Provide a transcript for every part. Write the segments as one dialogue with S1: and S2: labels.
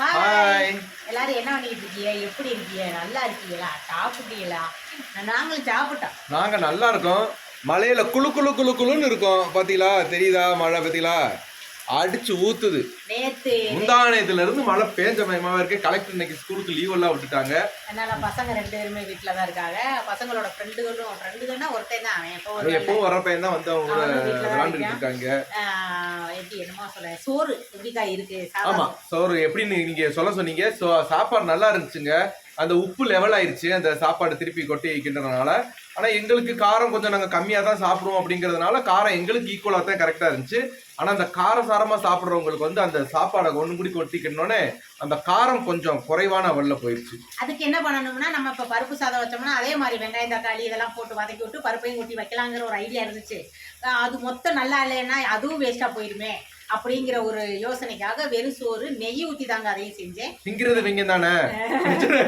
S1: Hi
S2: எல்லாரும் என்ன பண்ணிட்டு இருக்கீங்க? எப்படி இருக்கீங்க? நல்லா இருக்கீங்களா? சாப்பிட்டீங்களா? நாங்களும் சாப்பிட்டோம்.
S1: நாங்க நல்லா இருக்கோம். மலையில குளு குளு குளு குளுன்னு இருக்கோம். பாத்தீங்களா? தெரியுதா மழை பாத்தீங்களா அடிச்சு ஊத்துது. முந்தானயத்துல இருந்து மழை பேஞ்ச மயமாவே இருக்கு. கலெக்டர் இன்னைக்கு ஸ்கூலுக்கு லீவ் எல்லாம் விட்டுட்டாங்க.
S2: அதனால பசங்க ரெண்டு பேருமே வீட்டில தான் இருக்காங்க. பசங்களோட ஃப்ரெண்டுகளும் ஃப்ரெண்டுகள்னா ஒருத்தன் தான். அவன் எப்போ
S1: வர பையன் தான் வந்து அவங்க
S2: தான்
S1: விளாண்டுட்டு இருக்காங்க.
S2: எப்படி என்னமோ சொல்ல சோறு எப்படிக்கா இருக்கு?
S1: ஆமா சோறு எப்படின்னு நீங்க சொல்ல சொன்னீங்க. சோ சாப்பாடு நல்லா இருந்துச்சுங்க. அந்த உப்பு லெவல் ஆயிடுச்சு அந்த சாப்பாடு திருப்பி கொட்டி வைக்கின்றதுனால. ஆனா எங்களுக்கு காரம் கொஞ்சம் நாங்க கம்மியா தான் சாப்பிடுவோம் அப்படிங்கறதுனால காரம் எங்களுக்கு ஈக்குவலா தான் கரெக்டா இருந்துச்சு. ஆனா அந்த காரம் சாரமா சாப்பிடுறவங்களுக்கு வந்து அந்த சாப்பாடை ஒன்று கூடி கொட்டிக்கணுன்னே அந்த காரம் கொஞ்சம் குறைவான வல்ல போயிடுச்சு
S2: அதுக்கு என்ன பண்ணணும்னா நம்ம இப்ப பருப்பு சாதம் வச்சோம்னா அதே மாதிரி வெங்காயம் தக்காளி இதெல்லாம் போட்டு வதக்கி விட்டு பருப்பையும் கொட்டி வைக்கலாங்கிற ஒரு ஐடியா இருந்துச்சு. அது மொத்தம் நல்லா இல்லைன்னா அதுவும் வேஸ்டா போயிருமே. அப்படிங்கிற ஒரு யோசனைக்காக வெறும் சோறு நெய் ஊத்தி தாங்க அதையும் செஞ்சேன்.
S1: திங்கிறது நீங்க தானே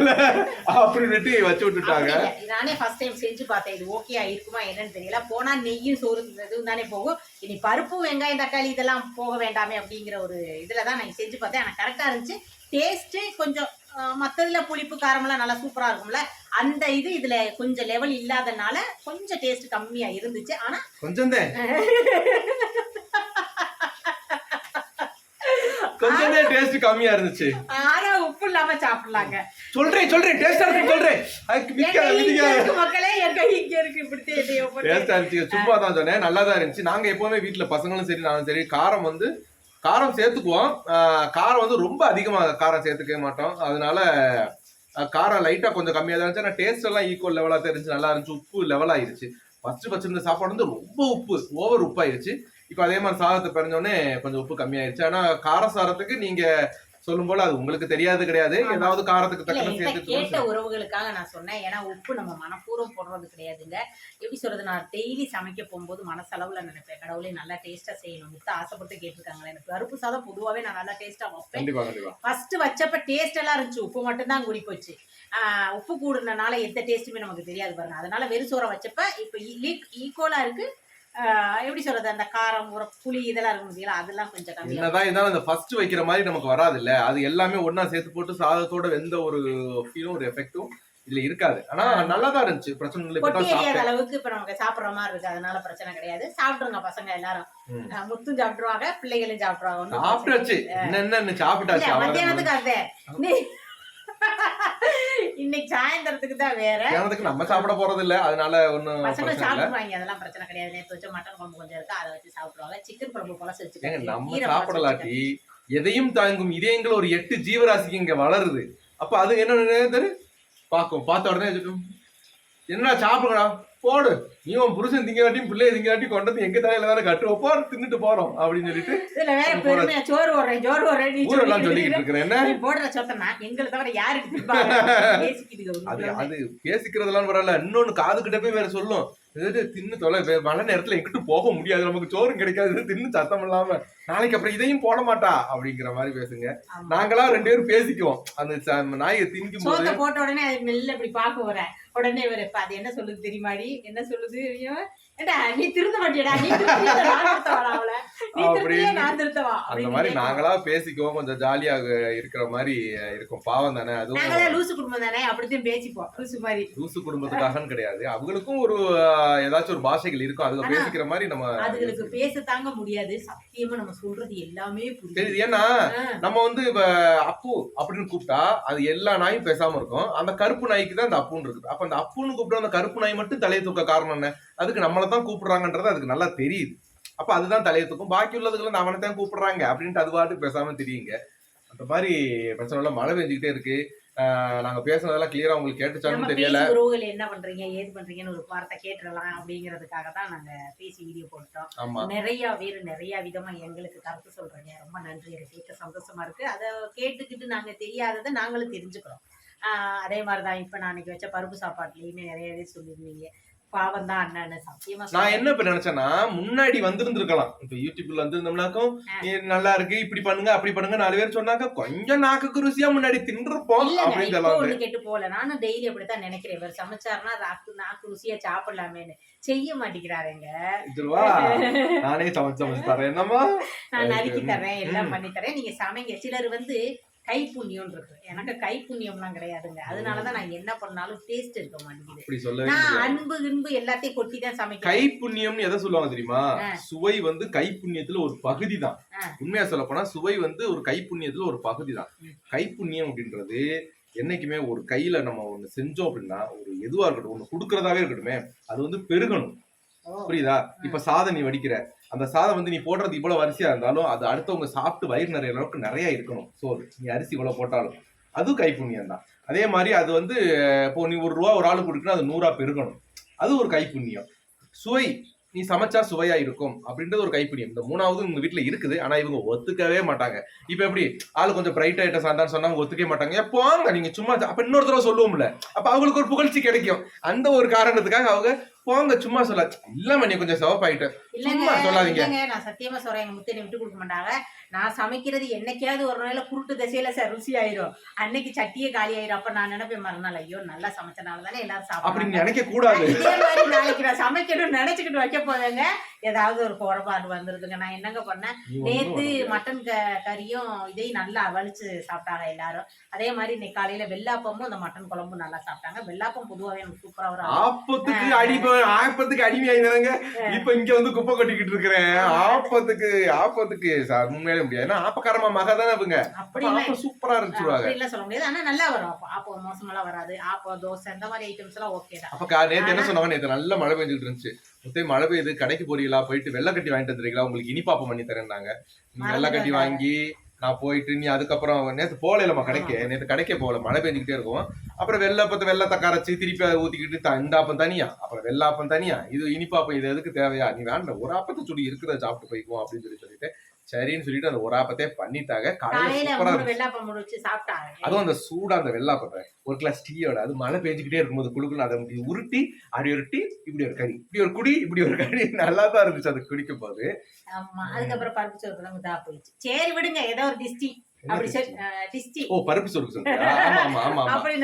S1: அப்படின்னுட்டு வச்சு விட்டுட்டாங்க.
S2: நானே ஃபர்ஸ்ட் டைம் செஞ்சு பார்த்தேன். இது ஓகே இருக்குமா என்னன்னு தெரியல. போனா நெய்யும் சோறு இதுவும் தானே போகும். இனி பருப்பு வெங்காயம் தக்காளி இதெல்லாம் போக வேண்டாமே அப்படிங்கிற ஒரு இதுல தான் நான் செஞ்சு பார்த்தேன். எனக்கு கரெக்டா இருந்துச்சு. டேஸ்ட் கொஞ்சம் மத்ததுல புளிப்பு காரமெல்லாம் நல்லா சூப்பரா இருக்கும்ல. அந்த இது இதுல கொஞ்சம் லெவல் இல்லாதனால கொஞ்சம் டேஸ்ட் கம்மியா இருந்துச்சு. ஆனா
S1: கொஞ்சம் தான். கொஞ்சம் டேஸ்ட் கம்மியா இருந்துச்சு.
S2: ஆனா உப்பு இல்லாம சாப்பிடலாங்க.
S1: சொல்றேன் சொல்றேன் டேஸ்டா இருக்கு சொல்றேன்
S2: மக்களே என் கை இங்க இருக்கு இப்படி.
S1: டேஸ்டா இருந்துச்சு. சும்மா தான் சொன்னேன். நல்லா தான் இருந்துச்சு. நாங்க எப்பவுமே வீட்ல பசங்களும் சரி நானும் சரி காரம் வந்து காரம் சேர்த்துக்குவோம். காரம் வந்து ரொம்ப அதிகமா காரம் சேர்த்துக்கவே மாட்டோம். அதனால காரம் லைட்டா கொஞ்சம் கம்மியா தான் இருந்துச்சு. ஆனா டேஸ்ட் எல்லாம் ஈக்குவல் லெவலா தெரிஞ்சு நல்லா இருந்துச்சு. உப்பு லெவல் ஆயிருச்சு. ஃபர்ஸ்ட் வச்சிருந்த சாப்பாடு வந்து ரொம்ப உப்பு ஓவர் உப்பு ஆயிருச்சு இப்போ அதே மாதிரி சாதத்தை பிறஞ்சோடனே கொஞ்சம் உப்பு கம்மியாயிருச்சு. ஆனா காரசாரத்துக்கு நீங்க சொல்லும் போல அது உங்களுக்கு தெரியாது கிடையாது. ஏதாவது காரத்துக்கு தக்கன
S2: என்கிட்ட கேட்ட
S1: சேர்த்து.
S2: உறவுகளுக்காக நான் சொன்னேன். ஏன்னா உப்பு நம்ம மனப்பூர்வம் போடுறது கிடையாதுங்க. எப்படி சொல்றது? நான் டெய்லி சமைக்க போகும்போது மனசளவுல நினைப்பேன். கடவுளே நல்லா டேஸ்டா செய்யணும். முத்த ஆசைப்பட்டு கேட்டிருக்காங்களே. எனக்கு பருப்பு சாதம் பொதுவாவே நான் நல்லா டேஸ்டா வைப்பேன். ஃபர்ஸ்ட் வச்சப்ப டேஸ்ட் எல்லாம் இருந்துச்சு. உப்பு மட்டும் தான் கூடி போச்சு. ஆஹ் உப்பு கூடுனனால எந்த டேஸ்ட்டுமே நமக்கு தெரியாது பாருங்க. அதனால வெறும் சோறை வச்சப்ப இப்போ ஈக்குவலா இருக்கு. எப்படி சொல்றது அந்த காரம் உர புளி இதெல்லாம் இருக்கும் பார்த்தீங்களா அதெல்லாம் கொஞ்சம் கம்மியா
S1: என்னதான் இருந்தாலும் அந்த ஃபர்ஸ்ட் வைக்கிற மாதிரி நமக்கு வராது இல்ல அது எல்லாமே ஒண்ணா சேர்த்து போட்டு சாதத்தோட வெந்த ஒரு ஃபீலும் ஒரு எஃபெக்டும் இதுல இருக்காது. ஆனா நல்லா தான் இருந்துச்சு. பிரச்சனை இல்லை
S2: கொட்டி
S1: சாப்பிட்டேன்.
S2: அளவுக்கு இப்ப நமக்கு சாப்பிடுற மாதிரி இருக்கு. அதனால பிரச்சனை கிடையாது. சாப்பிடுங்க பசங்க எல்லாரும். முத்தும் சாப்பிட்டுருவாங்க பிள்ளைகளும் சாப்பிடுவாங்க
S1: சாப்பிட்டாச்சு. என்ன என்ன சாப்பிட்டாச்சு.
S2: மத்தியானத்துக்கு அது நீ- இன்னைக்கு சாயந்தரத்துக்கு தான் வேற.
S1: மத்தியானத்துக்கு நம்ம சாப்பிட போறது இல்ல அதனால ஒண்ணும்
S2: பசங்க சாப்பிடுவாங்க. அதெல்லாம் பிரச்சனை கிடையாது. நேற்று வச்ச மட்டன் குழம்பு கொஞ்சம் இருக்கு. அதை வச்சு சாப்பிடுவாங்க. சிக்கன் குழம்பு
S1: ஏங்க
S2: வச்சுக்கோங்க
S1: நம்ம சாப்பிடலாட்டி எதையும் தாங்கும் இதயங்கள் ஒரு எட்டு ஜீவராசிக்கு இங்க வளருது. அப்ப அது என்ன? பாக்கும் பார்த்த உடனே என்னடா சாப்பிடுங்கடா. போடு. நீ உன் புருஷன் திங்காட்டியும் பிள்ளைய திங்காட்டியும் கொண்டு வந்து எங்க தலையில தானே கட்டுவோம் போற தின்னுட்டு போறோம் அப்படின்னு சொல்லிட்டு
S2: இதுல வேற பெருமையா சோறு ஓடுறேன் சோறு ஓடுறேன் நீ
S1: ஊரெல்லாம்
S2: சொல்லிக்கிட்டு
S1: சொல்லிக்கிட்டு இருக்கிறேன் என்ன?
S2: போடுற சொத்தனா எங்களை தவிர யாருக்கு திப்பாங்க பேசிக்கிட்டு
S1: அது. அது பேசிக்கிறதெல்லாம் பரவாயில்ல. இன்னொன்னு காது கிட்ட போய் வேற சொல்லும். தின்னு தொலை மழை நேரத்துல எங்கிட்டு போக முடியாது. நமக்கு சோறும் கிடைக்காது. தின்னு சத்தம் இல்லாம. நாளைக்கு அப்புறம் இதையும் போட மாட்டா அப்படிங்கிற மாதிரி பேசுங்க. நாங்களா ரெண்டு பேரும் பேசிக்குவோம். அந்த நாயை திங்கும் போது
S2: போட்ட உடனே அது மெல்ல இப்படி பார்க்க வரேன் உடனே இவர் அது என்ன சொல்லுது தெரியுமாடி? என்ன சொல்லுது நீ திருந்த மாட்டியடா நீ
S1: அந்த மாதிரி. நாங்களா பேசிக்குவோம். கொஞ்சம் ஜாலியா இருக்கிற மாதிரி இருக்கும். பாவம் தானே அதுவும்
S2: நாங்களாம் லூசு குடும்பம் தானே அப்படித்தான் பேசிப்போம். லூசு மாதிரி.
S1: லூசு குடும்பத்துக்காகன்னு கிடையாது. அவங்களுக்கும் ஒரு ஏதாச்சும் ஒரு பாஷைகள் இருக்கும். அதுல பேசிக்கிற மாதிரி நம்ம
S2: அதுகளுக்கு பேச தாங்க முடியாது. சத்தியமா நம்ம சொல்றது எல்லாமே
S1: தெரியுது. ஏன்னா நம்ம வந்து இப்ப அப்பு அப்படின்னு கூப்பிட்டா அது எல்லா நாயும் பேசாம இருக்கும். அந்த கருப்பு நாய்க்கு தான் அந்த அப்புன்னு இருக்குது. அப்ப அந்த அப்புன்னு கூப்பிட்டா அந்த கருப்பு நாய் மட்டும் தலையை தூக்க காரணம் என்ன? அதுக்கு நம்மளை தான் கூப்பிடுறாங்கன்றது அதுக்கு நல்லா தெரியுது. அப்ப அதுதான் தலையை தூக்கும். பாக்கி உள்ளதுக்குள்ள அவனை தான் கூப்பிடுறாங்க அப்படின்ட்டு அது பாட்டுக்கு பேசாம தெரியுங்க. அந்த மாதிரி பிரச்சனை மழை பெஞ்சுக்கிட்டே இருக்கு. நாங்க பேசுனதெல்லாம் கிளியரா உங்களுக்கு
S2: நம்ம
S1: கேட்டுச்சான்னு தெரியல
S2: உறவுகள் என்ன பண்றீங்க ஏது பண்றீங்கன்னு ஒரு வார்த்தை கேட்டுடலாம் அப்படிங்கிறதுக்காக தான் நாங்க பேசி வீடியோ போட்டோம்.
S1: ஆமா.
S2: நிறைய பேர் நிறைய விதமா எங்களுக்கு கருத்து சொல்றீங்க. ரொம்ப நன்றி. எனக்கு கேட்க சந்தோஷமா இருக்கு. அதை கேட்டுக்கிட்டு நாங்க தெரியாததை நாங்களும் தெரிஞ்சுக்கிறோம். அதே மாதிரிதான் இப்ப நான் அன்னைக்கு வச்ச பருப்பு சாப்பாட்டுலயுமே நிறைய பேர் சொல்லியிருந்தீங்க. பாவம் தான் அண்ணன் சத்தியமா
S1: நான். என்ன இப்ப நினைச்சேன்னா முன்னாடி வந்திருந்திருக்கலாம். இப்ப யூடியூப்ல வந்திருந்தோம்னாக்கும் "நீ நல்லா இருக்கு இப்படி பண்ணுங்க அப்படி பண்ணுங்க நாலு பேர் சொன்னாக்க கொஞ்சம் நாக்குக்கு ருசியா முன்னாடி தின்றுப்போம்
S2: இல்லங்க
S1: அப்படின்னு
S2: ஒண்ணு கெட்டு போகல. நானும் டெய்லி அப்படித்தான் நினைக்கிறேன். இவர் சமைச்சாருன்னா நாக்கு நாக்கு ருசியா சாப்பிடலாமேன்னு. செய்ய மாட்டேங்கிறாருங்க.
S1: இதுவா நானே சமைச்சு சமைச்சு தரேன். என்னம்மா?
S2: நான். நறுக்கி தரேன் எல்லாம். பண்ணி தரேன் நீங்க சமைங்க. சிலர் வந்து கைப்புண்ணியம் இருக்கு எனக்கு கைப்புண்ணியம்லாம் கிடையாதுங்க. அதனாலதான் நான் என்ன பண்ணாலும் டேஸ்ட் இருக்க மாட்டேங்குது. நான். அன்பு கின்பு எல்லாத்தையும் கொட்டி தான் சமைக்கிறேன்.
S1: கைப்புண்ணியம்னு எதை சொல்லுவாங்க தெரியுமா. சுவை வந்து கைப்புண்ணியத்துல ஒரு பகுதி தான். உண்மையா சொல்ல போனா சுவை வந்து ஒரு கைப்புண்ணியத்துல ஒரு பகுதி தான். கைப்புண்ணியம் அப்படின்றது என்னைக்குமே ஒரு கையில நம்ம ஒண்ணு செஞ்சோம் அப்படின்னா ஒரு எதுவா இருக்கட்டும் ஒண்ணு கொடுக்கறதாவே இருக்கட்டுமே அது வந்து பெருகணும். புரியுதா? இப்ப சாதம் நீ வடிக்கிற. அந்த சாதம் வந்து நீ போடுறது இவ்வளவு அரிசியாக இருந்தாலும் அது அடுத்தவங்க சாப்பிட்டு வயிறு நிறைய அளவுக்கு நிறைய இருக்கணும். சோறு நீ அரிசி இவ்வளவு போட்டாலும். அதுவும் கைப்புண்ணியம் தான். அதே மாதிரி அது வந்து இப்போ நீ ஒரு ரூபா ஒரு ஆள் கொடுக்குன்னா அது நூறா பெருகணும். அது ஒரு கைப்புண்ணியம். சுவை நீ சமைச்சா சுவையா இருக்கும் அப்படின்றது ஒரு கைப்புண்ணியம். இந்த மூணாவது உங்க வீட்டுல இருக்குது. ஆனா இவங்க ஒத்துக்கவே மாட்டாங்க. இப்ப எப்படி? ஆளு கொஞ்சம் பிரைட் ஐட்டம் சாந்தான்னு சொன்னா ஒத்துக்கவே மாட்டாங்க. "ஏ, போங்க. நீங்க சும்மா அப்ப இன்னொரு தடவை சொல்லுவோம்ல. அப்ப அவங்களுக்கு ஒரு புகழ்ச்சி கிடைக்கும். அந்த ஒரு காரணத்துக்காக அவங்க போங்க சும்மா சொல்ல. இல்லாம நீ கொஞ்சம் சிவப்பாயிட்ட. சும்மா சொல்லாதீங்க.
S2: நான் சத்தியமா சொல்றேன். எங்க விட்டு கொடுக்க மாட்டாங்க. நான் சமைக்கிறது என்னைக்காவது ஒரு நாள்ல குருட்டு திசையில சார் ருசி ஆயிரும். அன்னைக்கு சட்டியே காலி ஆயிரும். அப்ப நான் நினைப்பேன் மறுநாள் ஐயோ நல்லா சமைச்சனால தானே எல்லாரும் சாப்பிடுறாங்க.
S1: நினைக்க கூடாது.
S2: இதே மாதிரி நாளைக்கு நான் சமைக்கணும்னு நினைச்சுக்கிட்டு வைக்க போதேங்க ஏதாவது ஒரு குறைபாடு வந்துருதுங்க. நான் என்னங்க பண்ணேன்? நேத்து. மட்டன் க- கறியும் இதையும் நல்லா வலிச்சு சாப்பிட்டாங்க எல்லாரும். அதே மாதிரி இன்னைக்கு காலையில வெள்ளாப்பமும் இந்த மட்டன் குழம்பும் நல்லா சாப்பிட்டாங்க. வெள்ளாப்பம் பொதுவாகவே எனக்கு சூப்பரா வரும்.
S1: ஆப்பத்துக்கு அடி ஆப்பத்துக்கு அடிமையாயினாங்க இப்ப இங்க வந்து குப்பை கொட்டிக்கிட்டு இருக்கிறேன். ஆப்பத்துக்கு ஆப்பத்துக்கு ச- உண்மையிலே முடியாது. ஏன்னா ஆப்பக்காரமா மக தானே இவங்க. ஆப்பம் சூப்பரா இருந்துச்சுருவாங்க
S2: அப்படிலாம் சொல்ல முடியாது. ஆனா நல்லா வரும். அப்போ ஆப்போ மோசமெல்லாம் வராது. ஆப்போ தோசை இந்த மாதிரி ஐட்டம்ஸ் எல்லாம் ஓகே தான்.
S1: அப்ப நேத்து என்ன சொன்னாங்க? நேத்து நல்ல மழை பெஞ்சிட்டு இருந்துச்சு. முத்தே மழை பெய்யுது. கடைக்கு போறீங்களா? போயிட்டு வெள்ளை கட்டி வாங்கிட்டு வந்துருக்கீங்களா உங்களுக்கு இனிப்பாப்பம் பண்ணி தரேன்னாங்க. வெள்ளை கட்டி வாங்கி நான் போயிட்டு நீ அதுக்கப்புறம் நேத்து போகலமா கடைக்கு. நேத்து கடைக்கே போகல. மழை பெஞ்சுக்கிட்டே இருக்கும். அப்புறம் வெள்ளப்பத்தை வெள்ளத்தை கரைச்சி திருப்பி அதை ஊத்திக்கிட்டு த- இந்த ஆப்பம் தனியா? அப்புறம் வெள்ளாப்பம் தனியா? இது இனிப்பாப்பம் இது எதுக்கு தேவையா? நீ வேண்டாம். ஒரு ஆப்பத்தை சுடி இருக்கிறத சாப்பிட்டு போய்க்குவோம் அப்படின்னு சொல்லி சொல்லிட்டு சரின்னு சொல்லிட்டு அந்த ஒரு ஆப்பத்தையே பண்ணிட்டாங்க. காலையில அதுவும் அந்த சூடா அந்த வெள்ளாப்பத்தை. ஒரு கிளாஸ் டீயோட அது மழை பெஞ்சுக்கிட்டே இருக்கும்போது குழுக்குன்னு அதை உருட்டி அப்படி ஒரு டீ இப்படி ஒரு கறி. இப்படி ஒரு குடி இப்படி ஒரு கறி. நல்லா தான் இருந்துச்சு அது குடிக்கும் போது
S2: ஆமா. அதுக்கப்புறம் பருப்பு சோறு சரி விடுங்க. ஏதோ ஒரு டிஸ்டி
S1: ஓ பருப்பு சோறு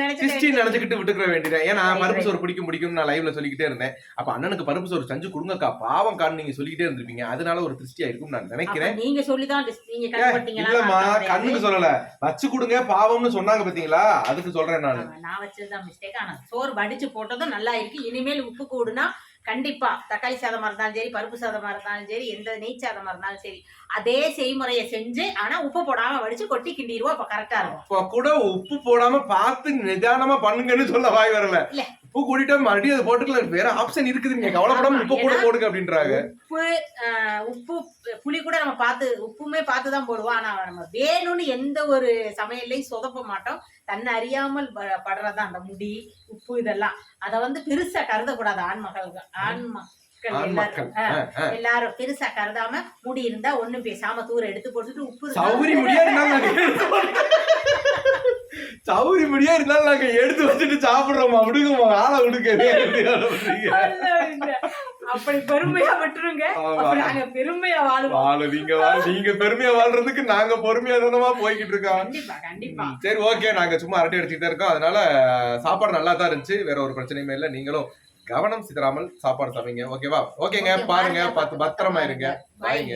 S1: நினைச்சுக்கிட்டு விட்டுக்கிற வேண்டியது ஏன்னா பருப்பு. சோறு பிடிக்கும் பிடிக்கும் நான் லைவ்ல சொல்லிக்கிட்டே இருந்தேன். அப்ப அண்ணனுக்கு பருப்பு சோறு செஞ்சு கொடுங்கக்கா. பாவம் கான்னு நீங்க சொல்லிக்கிட்டே இருந்திருப்பீங்க. அதனால ஒரு திருஷ்டியா இருக்கும் நான் நினைக்கிறேன்.
S2: நீங்க சொல்லிதான்
S1: இல்லம்மா கண்ணுக்கு சொல்லல. வச்சு கொடுங்க பாவம்னு சொன்னாங்க பாத்தீங்களா? அதுக்கு சொல்றேன் நான்.
S2: நான் வச்சதுதான் மிஸ்டேக் ஆனா சோறு வடிச்சு போட்டதும் நல்லா இருக்கு. இனிமேல் உப்பு கூடுனா கண்டிப்பா தக்காளி சாதமா இருந்தாலும் சரி பருப்பு சாதமா இருந்தாலும் சரி எந்த நெய் சாதமா இருந்தாலும் சரி அதே செய்முறையை செஞ்சு ஆனா உப்பு போடாம வடிச்சு கொட்டி கிண்டிடுவோம் அப்ப கரெக்டா இருக்கும்.
S1: இப்ப கூட உப்பு போடாம பார்த்து நிதானமா பண்ணுங்கன்னு சொல்ல வாய் வரல. உப்பு கூட்டிட்டா மறுபடியும் அதை போட்டுக்கலாம். வேற ஆப்ஷன் இருக்குது. நீங்க கவலைப்படாம உப்பு கூட போடுங்க அப்படின்றாங்க.
S2: உப்பு உப்பு புளி கூட நம்ம பார்த்து உப்புமே பார்த்து தான் போடுவோம். ஆனா நம்ம வேணும்னு எந்த ஒரு சமையல்லையும் சொதப்ப மாட்டோம். தன்னை அறியாமல் ப- படுறதுதான் அந்த முடி உப்பு இதெல்லாம். அத வந்து பெருசா கருதக்கூடாது ஆண் மக்களுக்கு ஆண் மக்கள்
S1: ஆண் மக்கள்
S2: எல்லாரும் பெருசா கருதாம முடி இருந்தா ஒண்ணும் பேசாம தூர எடுத்து போட்டுட்டு உப்பு
S1: சௌரி சௌரி முடியா இருந்தாலும் நாங்க எடுத்து வச்சுட்டு சாப்பிடுறோமா? விடுங்கம்மா ஆளை விடுங்க.
S2: அப்படி பெருமையா விட்டுருங்க. நாங்க பெருமையா வாழ்வோம்.
S1: வாழ நீங்க நீங்க பெருமையா வாழ்றதுக்கு நாங்க பொறுமையா தானமா போய்கிட்டு இருக்கோம்.
S2: கண்டிப்பா கண்டிப்பா.
S1: ம், சரி ஓகே. நாங்க சும்மா அரட்டை அடிச்சுட்டு இருக்கோம். அதனால சாப்பாடு நல்லா தான் இருந்துச்சு. வேற ஒரு பிரச்சனையுமே இல்லை. நீங்களும் கவனம் சிதறாமல் சாப்பாடு சமைங்க ஓகேவா? ஓகேங்க பாருங்க. பார்த்து பத்திரமா இருங்க. பாய்ங்க.